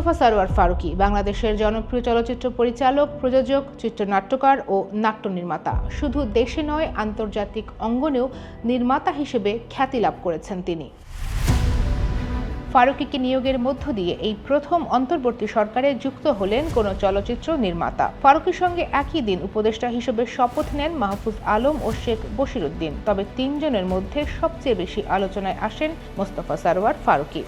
মোস্তফা সারোয়ার ফারুকী, বাংলাদেশের জনপ্রিয় চলচ্চিত্র পরিচালক, প্রযোজক, চিত্রনাট্যকার ও নাট্য নির্মাতা। শুধু দেশে নয়, আন্তর্জাতিক অঙ্গনেও নির্মাতা হিসেবে খ্যাতি লাভ করেছেন তিনি। ফারুকিকে নিয়োগের মধ্য দিয়ে এই প্রথম অন্তর্বর্তী সরকারে যুক্ত হলেন কোন চলচ্চিত্র নির্মাতা। ফারুকের সঙ্গে একই দিন উপদেষ্টা হিসেবে শপথ নেন মাহফুজ আলম ও শেখ বশিরুদ্দিন। তবে তিনজনের মধ্যে সবচেয়ে বেশি আলোচনায় আসেন মোস্তফা সারোয়ার ফারুকী।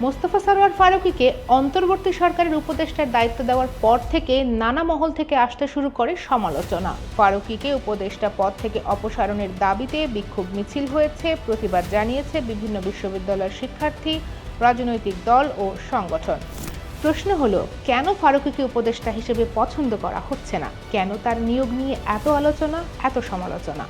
মোস্তফা সারোয়ার ফারুকীকে অন্তর্বর্তী সরকারের উপদেষ্টার দায়িত্ব দেওয়ার পর থেকে নানা মহল থেকে আসতে শুরু করে সমালোচনা। ফারুকীকে উপদেষ্টা পদ থেকে অপসারণের দাবিতে বিক্ষোভ মিছিল হয়েছে, প্রতিবাদ জানিয়েছে বিভিন্ন বিশ্ববিদ্যালয়ের শিক্ষার্থী, রাজনৈতিক দল ও সংগঠন। প্রশ্ন হলো, কেন ফারুকীকে উপদেষ্টা হিসেবে পছন্দ করা হচ্ছে না? কেন তার নিয়োগ নিয়ে এত আলোচনা, এত সমালোচনা?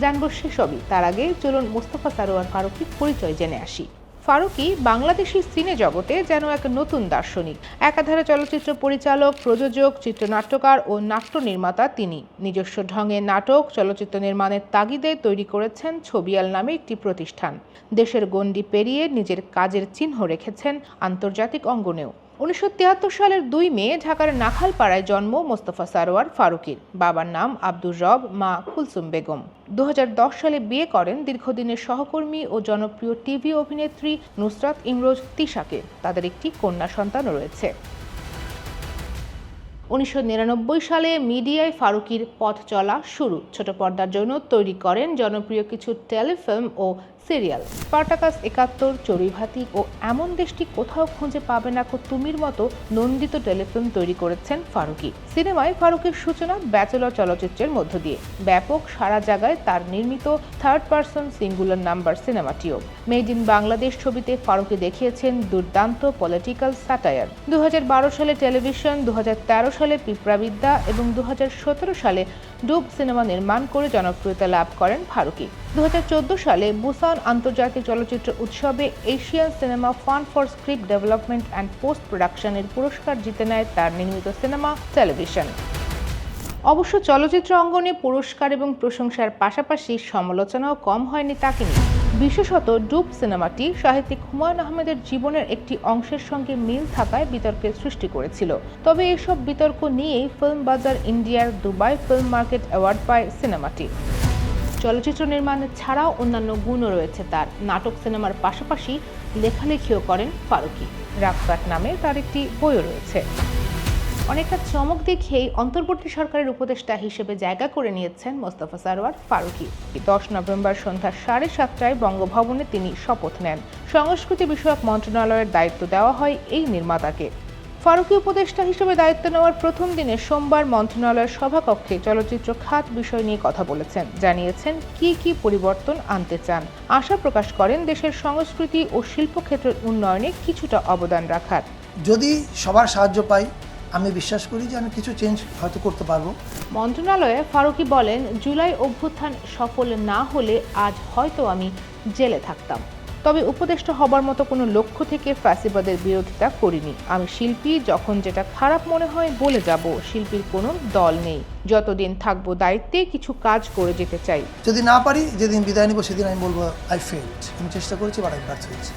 জানব সেসবই। তার আগে চলুন মোস্তফা সারোয়ার ফারুকীর পরিচয় জেনে আসি। ফারুকী বাংলাদেশি সিনে জগতে যেন এক নতুন দার্শনিক। একাধারে চলচ্চিত্র পরিচালক, প্রযোজক, চিত্রনাট্যকার ও নাট্য নির্মাতা তিনি। নিজস্ব ঢঙে নাটক, চলচ্চিত্র নির্মাণের তাগিদে তৈরি করেছেন ছবিয়াল নামে একটি প্রতিষ্ঠান। দেশের গণ্ডি পেরিয়ে নিজের কাজের চিহ্ন রেখেছেন আন্তর্জাতিক অঙ্গনেও। উনিশশো সালের দুই মে ঢাকার নাখালপাড়ায় জন্ম মোস্তফা সারোয়ার ফারুকির। বাবার নাম আব্দুর রব, মা কুলসুম বেগম। দু সালে বিয়ে করেন দীর্ঘদিনের সহকর্মী ও জনপ্রিয় টিভি অভিনেত্রী নুসরাত ইমরোজ তিশাকে। তাদের একটি কন্যা সন্তান রয়েছে। উনিশশো নিরানব্বই সালে মিডিয়ায় ফারুকির পথ চলা শুরু। ছোট পর্দার জন্য তৈরি করেন জনপ্রিয় কিছু টেলিফিল্ম ও সিরিয়াল। স্পার্টাকাস, একাত্তর চড়ুইভাতি ও এমন দেশটি কোথাও খুঁজে পাবে না তুমির মতো নন্দিত টেলিফিল্ম তৈরি করেছেন ফারুকি। সিনেমায় ফারুকের সূচনা ব্যাচেলর চলচ্চিত্রের মধ্য দিয়ে। ব্যাপক সারা জায়গায় তার নির্মিত থার্ড পার্সন সিঙ্গুলার নাম্বার সিনেমাটিও। মেড ইন বাংলাদেশ ছবিতে ফারুকি দেখিয়েছেন দুর্দান্ত পলিটিক্যাল স্যাটায়ার দু হাজার বারো সালে টেলিভিশন দু হাজার তেরো সালে পিঁপড়াবিদ্যা এবং দু হাজার সতেরো সালে ডুব সিনেমা নির্মাণ করে জনপ্রিয়তা লাভ করেন ফারুকি। দু হাজার চোদ্দ সালে বুসান আন্তর্জাতিক চলচ্চিত্র উৎসবে Asian cinema fund for script development and post প্রোডাকশনের পুরস্কার জিতে নেয় তার নির্মিত সিনেমা টেলিভিশন। অবশ্য চলচ্চিত্র অঙ্গনে পুরস্কার এবং প্রশংসার পাশাপাশি সমালোচনাও কম হয়নি তাকে নিয়ে। বিশেষত ডুব সিনেমাটি সাহিত্যিক হুমায়ুন আহমেদের জীবনের একটি অংশের সঙ্গে মিল থাকায় বিতর্কের সৃষ্টি করেছিল। তবে এসব বিতর্ক নিয়েই ফিল্ম বাজার ইন্ডিয়ার দুবাই ফিল্ম মার্কেট অ্যাওয়ার্ড পায় সিনেমাটি। চলচ্চিত্র নির্মাণ ছাড়াও অন্যান্য গুণও রয়েছে তার। নাটক সিনেমার পাশাপাশি লেখালেখিও করেন ফারুকি। রাগকাট নামে তার একটি বইও রয়েছে। অনেকটা চমক দেখিয়েই অন্তর্বর্তী সরকারের উপদেষ্টা হিসেবে জায়গা করে নিয়েছেন মোস্তফা সারোয়ার ফারুকি। দশ নভেম্বর সন্ধ্যা সাড়ে সাতটায় বঙ্গভবনে তিনি শপথ নেন। সংস্কৃতি বিষয়ক মন্ত্রণালয়ের দায়িত্ব দেওয়া হয় এই নির্মাতাকে। ফারুকি উপদেষ্টা হিসেবে দায়িত্ব নেওয়ার প্রথম দিনে সোমবার মন্ত্রণালয়ের সভাকক্ষে চলচ্চিত্র খাত বিষয় নিয়ে কথা বলেছেন। জানিয়েছেন কি কি পরিবর্তন আনতে চান? আশা প্রকাশ করেন দেশের সংস্কৃতি ও শিল্পক্ষেত্রের উন্নয়নে কিছুটা অবদান রাখার। যদি সবার সাহায্য পাই আমি বিশ্বাস করি যে আমি কিছু চেঞ্জ হয়তো করতে পারব। মন্ত্রণালয়ে ফারুকি বলেন জুলাই অভ্যুত্থান সফল না হলে আজ হয়তো আমি জেলে থাকতাম। তবে উপদেষ্টা হবার মতো কোনো লক্ষ্য থেকে ফ্যাসিবাদের বিরোধিতা করিনি। আমি শিল্পী যখন যেটা খারাপ মনে হয় বলে যাব শিল্পীর কোনো দল নেই। যতদিন থাকব দায়িত্বে কিছু কাজ করে যেতে চাই। যদি না পারি যেদিন বিদায় নিব সেদিন আমি বলব আই ফেল্ড আমি চেষ্টা করেছি বাট আমি ব্যর্থ হয়েছি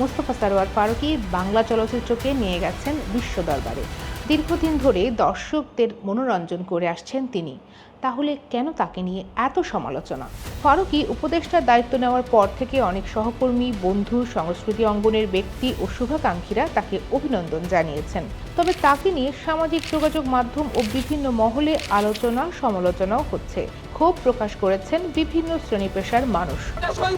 মোস্তফা সারোয়ার ফারুকি বাংলা চলচ্চিত্রকে নিয়ে গেছেন বিশ্ব দরবারে। দীর্ঘদিন ধরে দর্শকদের মনোরঞ্জন করে আসছেন তিনি। তাহলে কেন তাকে নিয়ে এত সমালোচনা? ফারুকি উপদেষ্টার দায়িত্ব নেওয়ার পর থেকে অনেক সহকর্মী বন্ধু সংস্কৃতি অঙ্গনের ব্যক্তি ও শুভাকাঙ্ক্ষীরা তাকে অভিনন্দন জানিয়েছেন। তবে তাকে নিয়ে সামাজিক যোগাযোগ মাধ্যম ও বিভিন্ন মহলে আলোচনা সমালোচনাও হচ্ছে। ক্ষোভ প্রকাশ করেছেন বিভিন্ন শ্রেণি পেশার মানুষ। মনে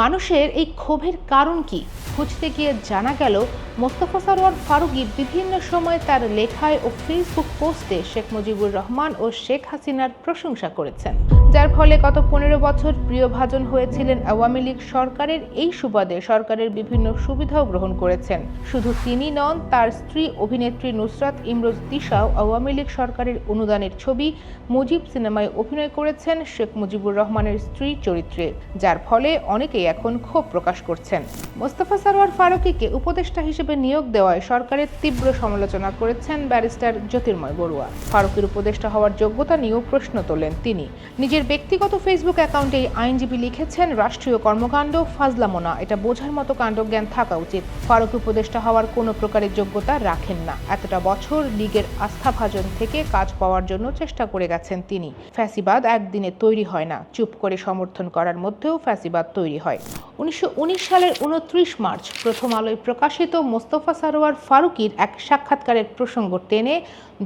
মানুষের এই ক্ষোভের কারণ কি? খুঁজতে গিয়ে জানা গেল, মোস্তফা সরোয়ার ফারুকি বিভিন্ন সময় তার লেখায় ও ফেসবুক পোস্টে শেখ মুজিবুর রহমান ও শেখ হাসিনার প্রশংসা করেছেন। যার ফলে গত পনেরো বছর প্রিয়ভাজন হয়েছিলেন আওয়ামী লীগ সরকারের এই সুবাদে সরকারের বিভিন্ন সুবিধাও গ্রহণ করেছেন। শুধু তিনি নন, তার স্ত্রী অভিনেত্রী নুসরাত ইমরোজ দিশাও আওয়ামী লীগ সরকারের অনুদানের ছবি মুজিব সিনেমায় অভিনয় করেছেন শেখ মুজিবুর রহমানের স্ত্রী চরিত্রে, যার ফলে অনেকেই এখন ক্ষোভ প্রকাশ করছেন। মোস্তফা সারোয়ার ফারুকিকে উপদেষ্টা হিসেবে নিয়োগ দেওয়ায় সরকারের তীব্র সমালোচনা করেছেন ব্যারিস্টার জ্যোতির্ময় বড়ুয়া। ফারুকের উপদেষ্টা হওয়ার যোগ্যতা নিয়েও প্রশ্ন তোলেন তিনি। নিজের নিজের ব্যক্তিগত ফেসবুক অ্যাকাউন্টে এই আইনজীবী লিখেছেন, রাষ্ট্রীয় কর্মকাণ্ড ফাজলামোনা। এটা বোঝার মতো কাণ্ডজ্ঞান থাকা উচিত। ফারুক উপদেষ্টা হওয়ার কোনো প্রকারের যোগ্যতা রাখেন না। এতটা বছর লীগের আস্থাভাজন থেকে কাজ পাওয়ার জন্য চেষ্টা করে গেছেন তিনি। ফ্যাসিবাদ একদিনে তৈরি হয় না। চুপ করে সমর্থন করার মধ্যেও ফ্যাসিবাদ তৈরি হয়। উনিশশো সালের উনত্রিশ মার্চ প্রথম আলোয় প্রকাশিত মোস্তফা সারোয়ার ফারুকির এক সাক্ষাৎকারের প্রসঙ্গ টেনে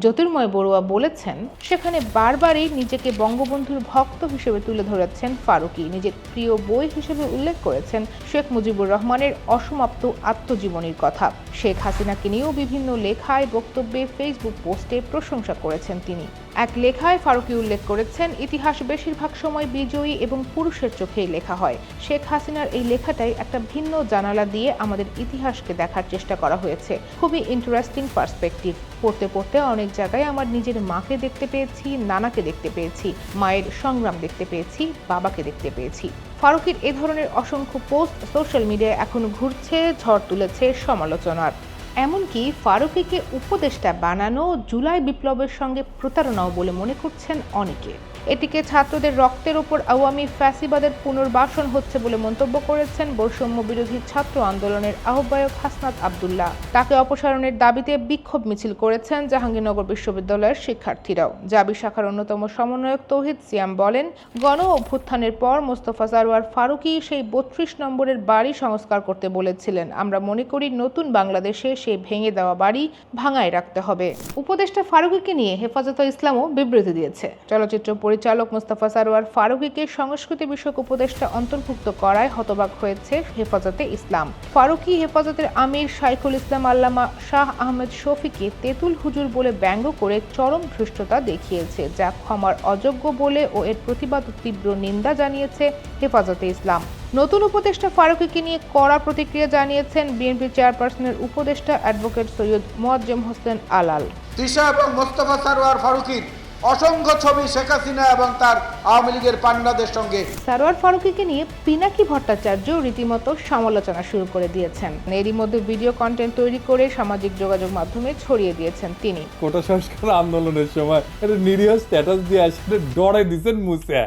জ্যোতির্ময় বড়ুয়া বলেছেন, সেখানে বারবারই নিজেকে বঙ্গবন্ধুর ভক্ত হিসেবে তুলে ধরেছেন ফারুকি। নিজের প্রিয় বই হিসেবে উল্লেখ করেছেন শেখ মুজিবুর রহমানের অসমাপ্ত আত্মজীবনীর কথা। শেখ হাসিনাকে নিয়েও বিভিন্ন লেখায় বক্তব্যে ফেসবুক পোস্টে প্রশংসা করেছেন তিনি। এক লেখায় ফারুকি উল্লেখ করেছেন, ইতিহাস বেশিরভাগ সময় বিজয়ী এবং পুরুষের চোখেই লেখা হয়। শেখ হাসিনার এই লেখাটাই একটা ভিন্ন জানালা দিয়ে আমাদের ইতিহাসকে দেখার চেষ্টা করা হয়েছে। খুবই ইন্টারেস্টিং পার্সপেক্টিভ পড়তে পড়তে অনেক জায়গায় আমার নিজের মাকে দেখতে পেয়েছি, নানাকে দেখতে পেয়েছি, মায়ের সংগ্রাম দেখতে পেয়েছি, বাবাকে দেখতে পেয়েছি। ফারুকের এ ধরনের অসংখ্য পোস্ট সোশ্যাল মিডিয়ায় এখন ঘুরছে, ঝড় তুলেছে সমালোচনার। এমনকি ফারুকিকে উপদেষ্টা বানানো জুলাই বিপ্লবের সঙ্গে প্রতারণাও বলে মনে করছেন অনেকে। এটিকে ছাত্রদের রক্তের ওপর আওয়ামী ফ্যাসিবাদের পুনর্বাসন হচ্ছে বলে মন্তব্য করেছেন বৈষম্য বিরোধী ছাত্র আন্দোলনের আহ্বায়ক হাসনাত আবদুল্লাহ। তাকে অপসারণের দাবিতে বিক্ষোভ মিছিল করেছেন জাহাঙ্গীরনগর বিশ্ববিদ্যালয়ের শিক্ষার্থীরাও। জাবি শাখার অন্যতম সমন্বয়ক তৌহিদ সিয়াম বলেন, গণ অভ্যুত্থানের পর মোস্তফা সারোয়ার ফারুকি সেই বত্রিশ নম্বরের বাড়ি সংস্কার করতে বলেছিলেন। আমরা মনে করি নতুন বাংলাদেশে সেই ভেঙে দেওয়া বাড়ি ভাঙায় রাখতে হবে। উপদেষ্টা ফারুকিকে নিয়ে হেফাজত ইসলামও বিবৃতি দিয়েছে। চলচ্চিত্র পরিচালক মোস্তফা সারোয়ার ফারুকিকে সংস্কৃতি বিষয়ক উপদেষ্টা অন্তর্ভুক্ত করায় হতবাক হয়েছে হেফাজতে ইসলাম। ফারুকি হেফাজতের আমির শাইখুল ইসলাম আল্লামা শাহ আহমেদ শফিকে তেতুল হুজুর বলে ব্যঙ্গ করে চরম ধৃষ্টতা দেখিয়েছে, যা ক্ষমার অযোগ্য বলে ও এর প্রতিবাদ তীব্র নিন্দা জানিয়েছে হেফাজতে ইসলাম। নতুন উপদেষ্টা ফারুকিকে নিয়ে কড়া প্রতিক্রিয়া জানিয়েছেন বিএনপি চেয়ারপারসনের উপদেষ্টা অ্যাডভোকেট সৈয়দ মোয়াজ্জেম হোসেন আলাল। তিশা এবং মোস্তফা সারোয়ার ফারুকির অসংখ্য ছবি শেখ হাসিনা এবং তার আওয়ামী লীগের পান্ডাদের সঙ্গে। সারোয়ার ফারুকিকে নিয়ে পিনাকি ভট্টাচার্য রীতিমতো সমালোচনা শুরু করে দিয়েছেন। এরই মধ্যে ভিডিও কন্টেন্ট তৈরি করে সামাজিক যোগাযোগ মাধ্যমে ছড়িয়ে দিয়েছেন তিনি। কোটা সংস্কার আন্দোলনের সময় একটা নিরীহ স্ট্যাটাস দিয়ে আসলে ডরে দিছেন মুসা।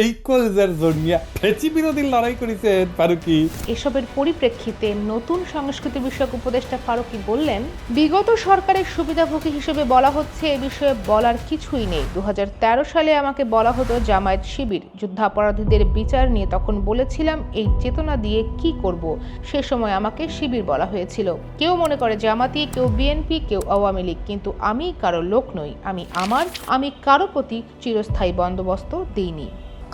এই কলেজের জন্যিয়া ফেচি বিরোধী লড়াই করেছেন ফারুকি। এসবের পরিপ্রেক্ষিতে নতুন সংস্কৃতি বিষয়ক উপদেষ্টা ফারুকি বললেন বিগত সরকারের সুবিধাভোগী হিসেবে বলা হচ্ছে এ বিষয়ে বলার কিছুই নেই। দু হাজার তেরো সালে আমাকে বলা হতো জামায়াত শিবির। যুদ্ধাপরাধীদের বিচার নিয়ে তখন বলেছিলাম, এই চেতনা দিয়ে কি করব? সে সময় আমাকে শিবির বলা হয়েছিল। কেউ মনে করে জামাতি, কেউ বিএনপি, কেউ আওয়ামী লীগ, কিন্তু আমি কারও লোক নই। আমি আমার, আমি কারও প্রতি চিরস্থায়ী বন্দোবস্ত দিইনি।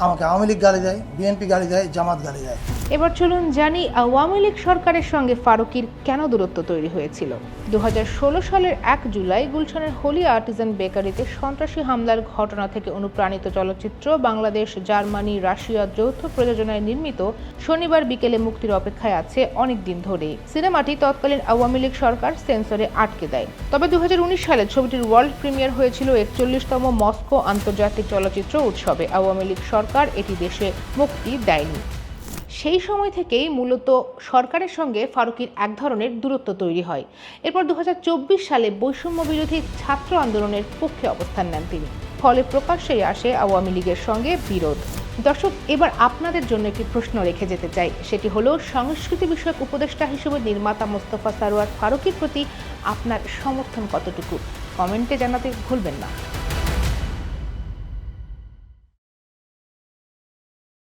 আমাকে আওয়ামী লীগ গালি দেয়, বিএনপি গালি দেয়, জামাত গালি দেয়। এবার চলুন জানি আওয়ামী লীগ সরকারের সঙ্গে ফারুকির কেন দূরত্ব তৈরি হয়েছিল। দু হাজার ষোলো সালের এক জুলাই গুলশানের হোলি আর্টিজান বেকারিতে সন্ত্রাসী হামলার ঘটনা থেকে অনুপ্রাণিত চলচ্চিত্র বাংলাদেশ, জার্মানি, রাশিয়া যৌথ প্রযোজনায় নির্মিত শনিবার বিকেলে মুক্তির অপেক্ষায় আছে অনেক দিন ধরেই। সিনেমাটি তৎকালীন আওয়ামী লীগ সরকার সেন্সরে আটকে দেয়। তবে দু হাজার উনিশ সালে ছবিটির ওয়ার্ল্ড প্রিমিয়ার হয়েছিল একচল্লিশতম মস্কো আন্তর্জাতিক চলচ্চিত্র উৎসবে। আওয়ামী লীগ সরকার এটি দেশে মুক্তি দেয়নি। সেই সময় থেকেই মূলত সরকারের সঙ্গে ফারুকির এক ধরনের দূরত্ব তৈরি হয়। এরপর দু হাজার চব্বিশ সালে বৈষম্য বিরোধী ছাত্র আন্দোলনের পক্ষে অবস্থান নেন তিনি। ফলে প্রকাশ্যেই আসে আওয়ামী লীগের সঙ্গে বিরোধ। দর্শক, এবার আপনাদের জন্য একটি প্রশ্ন রেখে যেতে চাই। সেটি হলো, সংস্কৃতি বিষয়ক উপদেষ্টা হিসেবে নির্মাতা মোস্তফা সারোয়ার ফারুকির প্রতি আপনার সমর্থন কতটুকু? কমেন্টে জানাতে ভুলবেন না।